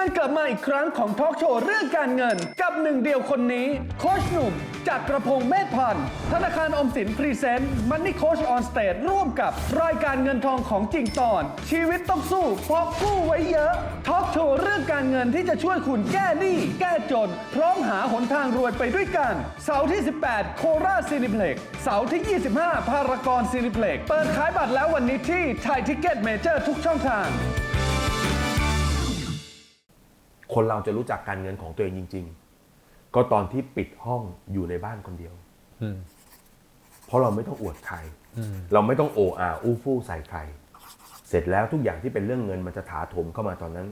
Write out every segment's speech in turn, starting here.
การกลับมาอีกครั้งของทอล์กโชว์เรื่องการเงิน กับหนึ่งเดียวคนนี้ โคชหนุ่ม จากกระพงเมธพันธ์ธนาคารอมสินพรีเซนต์มันนี่โคชออนสเตจร่วมกับรายการเงินทองของจริงตอน ชีวิตต้องสู้เพราะกู้ไว้เยอะทอล์กโชว์เรื่องการเงินที่จะช่วยคุณแก้หนี้แก้จน พร้อมหาหนทางรวยไปด้วยกัน เสาร์ที่ 18 โคราชซีนิเพล็กเสาร์ที่ 25 พารากอนซีนิเพล็กเปิดขายบัตรแล้ววันนี้ที่ไทยทิกเก็ตเมเจอร์ทุกช่องทาง คนเราจะรู้จักการเงินของตัวเองจริง ๆ ก็ตอนที่ปิดห้องอยู่ในบ้านคนเดียวเพราะเราไม่ต้องอวดใครเราไม่ต้องโออาอู้ฟู่ใส่ใคร เสร็จแล้วทุกอย่างที่เป็นเรื่องเงินมันจะถาโถมเข้ามาตอนนั้น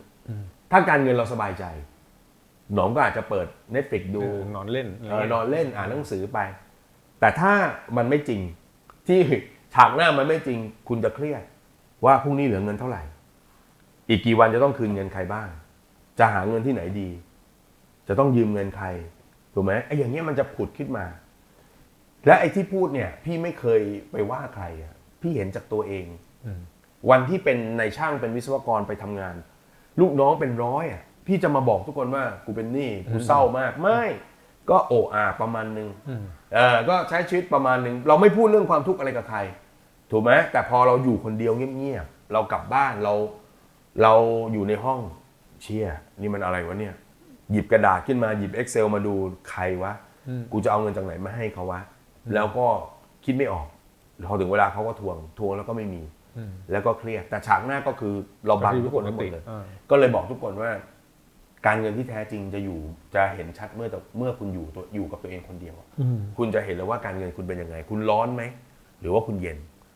ถ้าการเงินเราสบายใจ หนองก็อาจจะเปิด Netflix ดูเออนอนเล่นเออนอนเล่นอ่านหนังสือไป แต่ถ้ามันไม่จริงที่ฉากหน้ามันไม่จริง คุณจะเครียด ว่าพรุ่งนี้เหลือเงินเท่าไหร่ อีกกี่วันจะต้องคืนเงินใครบ้าง จะหาเงินที่ไหนดี จะต้องยืมเงินใครถูกไหมไอ้อย่างเงี้ยมันจะผุดขึ้นมา และไอ้ที่พูดเนี่ย พี่ไม่เคยไปว่าใครอะพี่เห็นจากตัวเองวันที่เป็นในายช่างเป็นวิศวกรไปทำงาน ลูกน้องเป็นร้อยอะ พี่จะมาบอกทุกคนว่ากูเป็นหนี้กูเศร้ามากไม่ ก็โออาประมาณนึงเออก็ใช้ชีวิตประมาณนึง เราไม่พูดเรื่องความทุกข์อะไรกับใคร ถูกไหมแต่พอเราอยู่คนเดียวเงียบๆเรากลับบ้านเราเราอยู่ในห้อง เชี่ยนี่มันอะไรวะเนี่ย หยิบกระดาษขึ้นมาหยิบ Excel มาดูใครวะ กูจะเอาเงินจากไหนมาให้เขาวะ แล้วก็คิดไม่ออกพอถึงเวลาเขาก็ทวงทวงแล้วก็ไม่มี แล้วก็เครียดแต่ฉากหน้าก็คือเราบังทุกคนทั้งหมดเลยอ่าก็เลยบอกทุกคนว่า การเงินที่แท้จริงจะอยู่จะเห็นชัดเมื่อเมื่อคุณอยู่ตัวอยู่กับตัวเองคนเดียวอะคุณจะเห็นเลยว่าการเงินคุณเป็นยังไง คุณร้อนไหมหรือว่าคุณเย็น